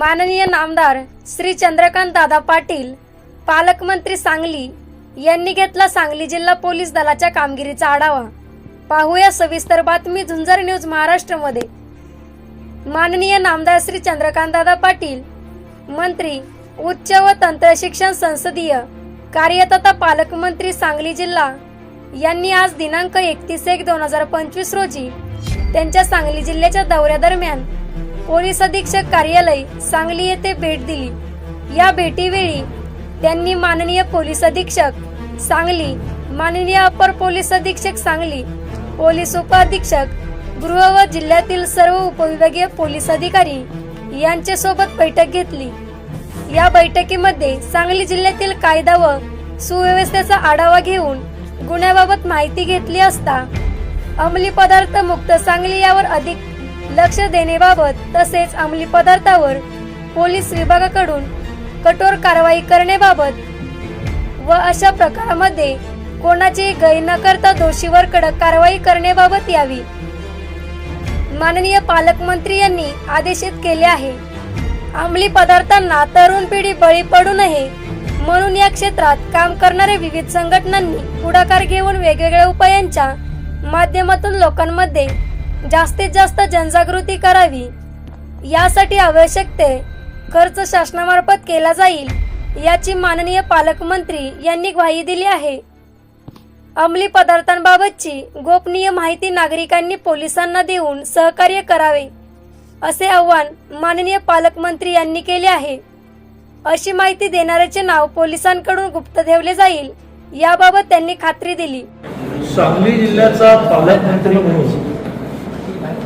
माननीय नामदार श्री चंद्रकांत दादा पाटील पालकमंत्री सांगली यांनी घेतला सांगली जिल्हा पोलीस दलाच्या कामगिरीचा आढावा. पाहूया सविस्तर बातमी झुंजर न्यूज महाराष्ट्रमध्ये. माननीय नामदार श्री चंद्रकांत दादा पाटील मंत्री उच्च व तंत्र शिक्षण संसदीय कार्य तथा पालकमंत्री सांगली जिल्हा यांनी आज दिनांक एकतीस एक दोन हजार पंचवीस रोजी त्यांच्या सांगली जिल्ह्याच्या दौऱ्यादरम्यान पोलीस अधीक्षक कार्यालय सांगली येथे भेट दिली. या भेटीवेळी त्यांनी माननीय पोलीस अधीक्षक सांगली माननीय अपर पोलीस अधीक्षक सांगली पोलीस उपअधीक्षक गृह व जिल्ह्यातील सर्व उपविभागीय पोलीस अधिकारी यांच्या सोबत बैठक घेतली. या बैठकीमध्ये सांगली जिल्ह्यातील कायदा व सुव्यवस्थेचा आढावा घेऊन गुन्ह्याबाबत माहिती घेतली असता अंमली पदार्थ मुक्त सांगली यावर अधिक लक्ष देण्याबाबत तसेच अंमली पदार्थावर पोलीस विभागाकडून कठोर कारवाई करण्याबाबत व अशा प्रकारामध्ये कोणाची गैर न करता दोषीवर कडक कारवाई करण्याबाबत यावी. माननीय पालकमंत्री यांनी आदेशित केले आहे. अंमली पदार्थांना तरुण पिढी बळी पडू नये म्हणून या क्षेत्रात काम करणाऱ्या विविध संघटनांनी पुढाकार घेऊन वेगवेगळ्या उपायांच्या माध्यमातून लोकांमध्ये जास्तीत जास्त जनजागृती करावी. यासाठी आवश्यक ते खर्च शासनामार्फत केला जाईल याची माननीय पालकमंत्री यांनी ग्वाही दिली आहे. अंमली पदार्थांबाबतची गोपनीय माहिती नागरिकांनी पोलिसांना देऊन सहकार्य करावे असे आवाहन माननीय पालकमंत्री यांनी केले आहे. अशी माहिती देणाऱ्याचे नाव पोलिसांकडून गुप्त ठेवले जाईल याबाबत त्यांनी खात्री दिली. सांगली जिल्ह्याचा पालकमंत्री म्हणून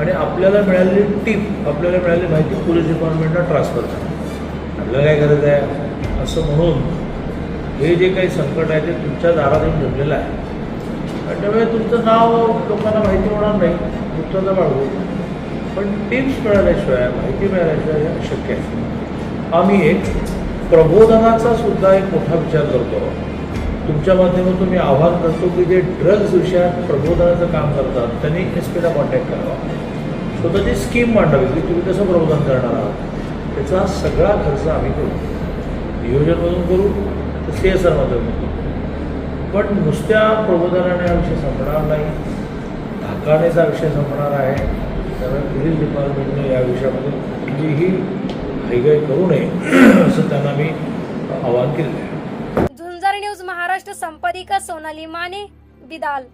आणि आपल्याला मिळालेली टीप आपल्याला मिळालेली माहिती पोलीस डिपार्टमेंटला ट्रान्सफर करा. आपल्याला काय गरज आहे? असं म्हणून हे जे काही संकट आहे ते तुमच्या दारात येऊन ठेवलेलं आहे. आणि त्यामुळे तुमचं नाव लोकांना माहिती होणार नाही तुमचं नाव वाढवू. पण टिप्स मिळाल्याशिवाय माहिती मिळाल्याशिवाय हे अशक्य आहे. आम्ही एक प्रबोधनाचा सुद्धा एक मोठा विचार करतो. तुमच्या माध्यमातून मी आवाहन करतो की जे ड्रग्ज विषयात प्रबोधनाचं काम करतात त्यांनी एस पीला कॉन्टॅक्ट करावा. स्वतःची स्कीम मांडावी की तुम्ही कसं प्रबोधन करणार आहात? त्याचा सगळा खर्च आम्ही करू. नियोजनमधून करू तर सी एस आरमधून करू. पण नुसत्या प्रबोधनाने हा विषय संपणार नाही धाकानेचा विषय संपणार आहे. त्यामुळे पोलीस डिपार्टमेंटने या विषयामध्ये कुठलीही हैगय करू नये असं त्यांना मी आवाहन केलेलं आहे. संपादिका सोनाली माने बिदाल।